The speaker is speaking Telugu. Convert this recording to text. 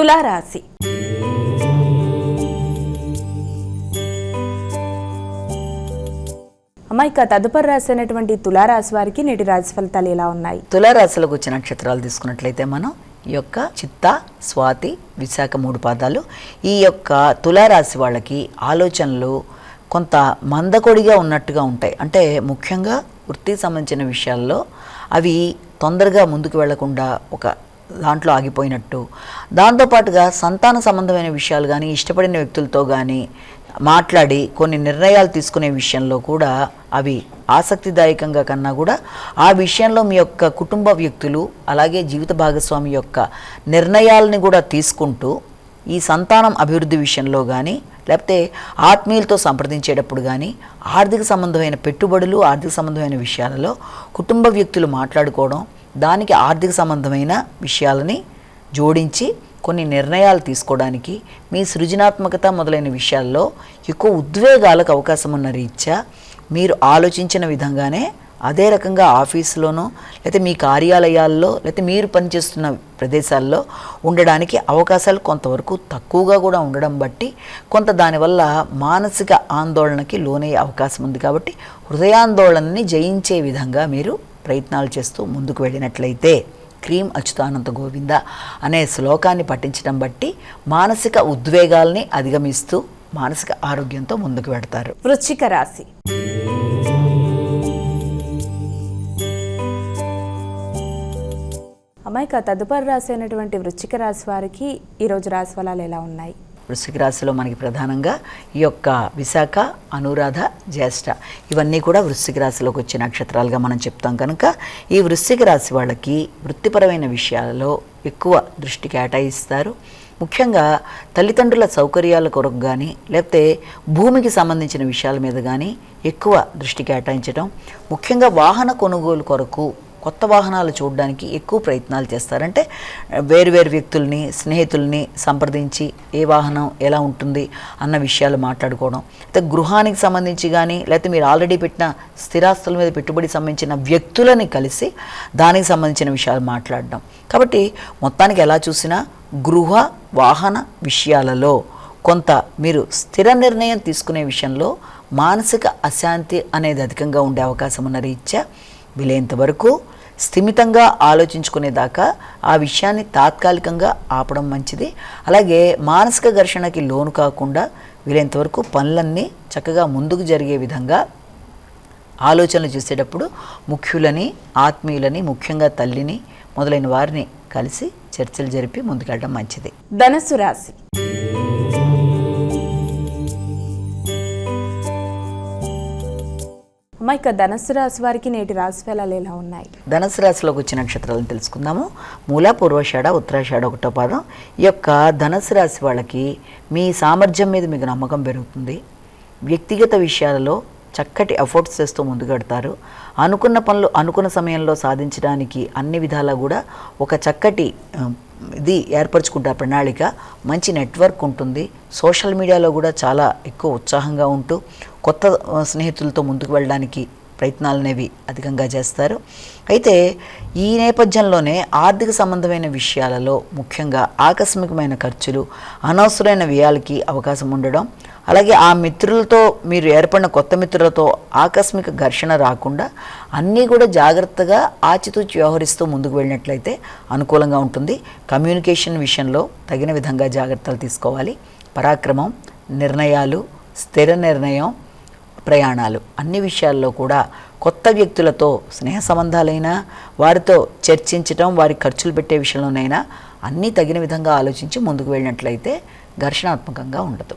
తులారాశి. అమ్మ ఇక తదుపరి రాశి అయినటువంటి తులారాశి వారికి నేటి రాశి ఫలితాలు ఎలా ఉన్నాయి? తులారాశిలోకి వచ్చిన నక్షత్రాలు తీసుకున్నట్లయితే మనం ఈ యొక్క చిత్త స్వాతి విశాఖ మూడు పాదాలు ఈ యొక్క తులారాశి వాళ్ళకి ఆలోచనలు కొంత మందకొడిగా ఉన్నట్టుగా ఉంటాయి. అంటే ముఖ్యంగా వృత్తికి సంబంధించిన విషయాల్లో అవి తొందరగా ముందుకు వెళ్ళకుండా ఒక దాంట్లో ఆగిపోయినట్టు. దాంతోపాటుగా సంతాన సంబంధమైన విషయాలు కానీ ఇష్టపడిన వ్యక్తులతో కానీ మాట్లాడి కొన్ని నిర్ణయాలు తీసుకునే విషయంలో కూడా అవి ఆసక్తిదాయకంగా కన్నా కూడా ఆ విషయంలో మీ యొక్క కుటుంబ వ్యక్తులు అలాగే జీవిత భాగస్వామి యొక్క నిర్ణయాలని కూడా తీసుకుంటూ ఈ సంతానం అభివృద్ధి విషయంలో కానీ లేకపోతే ఆత్మీయులతో సంప్రదించేటప్పుడు కానీ ఆర్థిక సంబంధమైన పెట్టుబడులు ఆర్థిక సంబంధమైన విషయాలలో కుటుంబ వ్యక్తులు మాట్లాడుకోవడం దానికి ఆర్థిక సంబంధమైన విషయాలని జోడించి కొన్ని నిర్ణయాలు తీసుకోవడానికి మీ సృజనాత్మకత మొదలైన విషయాల్లో ఎక్కువ ఉద్వేగాలకు అవకాశం ఉన్న రీత్యా మీరు ఆలోచించిన విధంగానే అదే రకంగా ఆఫీసులోనో లేకపోతే మీ కార్యాలయాల్లో లేకపోతే మీరు పనిచేస్తున్న ప్రదేశాల్లో ఉండడానికి అవకాశాలు కొంతవరకు తక్కువగా కూడా ఉండడం బట్టి కొంత దానివల్ల మానసిక ఆందోళనకి లోనయ్యే అవకాశం ఉంది కాబట్టి హృదయాందోళనని జయించే విధంగా మీరు ప్రయత్నాలు చేస్తూ ముందుకు వెళ్ళినట్లయితే క్రీం అచ్యుతానంత గోవింద అనే శ్లోకాన్ని పఠించడం బట్టి మానసిక ఉద్వేగాల్ని అధిగమిస్తూ మానసిక ఆరోగ్యంతో ముందుకు వెడతారు. వృశ్చిక రాశి. అమాయక తదుపరి రాశి అయినటువంటి వృశ్చిక రాశి వారికి ఈరోజు రాశి ఫలాలు ఎలా ఉన్నాయి? వృశ్చిక రాశిలో మనకి ప్రధానంగా ఈ యొక్క విశాఖ అనురాధ జ్యేష్ఠ. ఇవన్నీ కూడా వృశ్చిక రాశిలోకి వచ్చే నక్షత్రాలుగా మనం చెప్తాం కనుక ఈ వృశ్చిక రాశి వాళ్ళకి వృత్తిపరమైన విషయాలలో ఎక్కువ దృష్టి కేటాయిస్తారు. ముఖ్యంగా తల్లిదండ్రుల సౌకర్యాల కొరకు కానీ లేకపోతే భూమికి సంబంధించిన విషయాల మీద కానీ ఎక్కువ దృష్టి కేటాయించడం ముఖ్యంగా వాహన కొనుగోలు కొరకు కొత్త వాహనాలు చూడడానికి ఎక్కువ ప్రయత్నాలు చేస్తారంటే వేరు వేరు వ్యక్తుల్ని స్నేహితుల్ని సంప్రదించి ఏ వాహనం ఎలా ఉంటుంది అన్న విషయాలు మాట్లాడుకోవడం. అయితే గృహానికి సంబంధించి కానీ లేకపోతే మీరు ఆల్రెడీ పెట్టిన స్థిరాస్తుల మీద పెట్టుబడి సంబంధించిన వ్యక్తులని కలిసి దానికి సంబంధించిన విషయాలు మాట్లాడడం. కాబట్టి మొత్తానికి ఎలా చూసినా గృహ వాహన విషయాలలో కొంత మీరు స్థిర నిర్ణయం తీసుకునే విషయంలో మానసిక అశాంతి అనేది అధికంగా ఉండే అవకాశం ఉన్న రీత్యా వీలైనంత వరకు స్థిమితంగా ఆలోచించుకునేదాకా ఆ విషయాన్ని తాత్కాలికంగా ఆపడం మంచిది. అలాగే మానసిక ఘర్షణకి లోను కాకుండా వీలైనంత వరకు పనులన్నీ చక్కగా ముందుకు జరిగే విధంగా ఆలోచనలు చేసేటప్పుడు ముఖ్యులని ఆత్మీయులని ముఖ్యంగా తల్లిని మొదలైన వారిని కలిసి చర్చలు జరిపి ముందుకెళ్ళడం మంచిది. ధనస్సు రాశి. అమ్మ ఇక ధనుసు రాశి వారికి నేటి రాశి ఫలాలు ఎలా ఉన్నాయి? ధనుసు రాశిలోకి వచ్చిన నక్షత్రాలను తెలుసుకుందాము. మూల పూర్వషాఢ ఉత్తరాషాఢ ఒకటో పాదం. ఈ యొక్క ధనుసు రాశి వాళ్ళకి మీ సామర్థ్యం మీద మీకు నమ్మకం పెరుగుతుంది. వ్యక్తిగత విషయాలలో చక్కటి ఎఫర్ట్స్ చేస్తూ ముందుకెడతారు. అనుకున్న పనులు అనుకున్న సమయంలో సాధించడానికి అన్ని విధాలా కూడా ఒక చక్కటి ఇది ఏర్పరచుకుంటారు. ప్రణాళిక మంచి నెట్వర్క్ ఉంటుంది. సోషల్ మీడియాలో కూడా చాలా ఎక్కువ ఉత్సాహంగా ఉంటూ కొత్త స్నేహితులతో ముందుకు వెళ్ళడానికి ప్రయత్నాలు అనేవి అధికంగా చేస్తారు. అయితే ఈ నేపథ్యంలోనే ఆర్థిక సంబంధమైన విషయాలలో ముఖ్యంగా ఆకస్మికమైన ఖర్చులు అనవసరమైన వ్యయాలకి అవకాశం ఉండడం అలాగే ఆ మిత్రులతో మీరు ఏర్పడిన కొత్త మిత్రులతో ఆకస్మిక ఘర్షణ రాకుండా అన్నీ కూడా జాగ్రత్తగా ఆచితూచి వ్యవహరిస్తూ ముందుకు వెళ్ళినట్లయితే అనుకూలంగా ఉంటుంది. కమ్యూనికేషన్ విషయంలో తగిన విధంగా జాగ్రత్తలు తీసుకోవాలి. పరాక్రమం నిర్ణయాలు స్థిర నిర్ణయం ప్రయాణాలు. అన్ని విషయాల్లో కూడా కొత్త వ్యక్తులతో స్నేహ సంబంధాలైనా వారితో చర్చించటం వారి ఖర్చులు పెట్టే విషయంలోనైనా అన్నీ తగిన విధంగా ఆలోచించి ముందుకు వెళ్ళినట్లయితే ఘర్షణాత్మకంగా ఉండదు.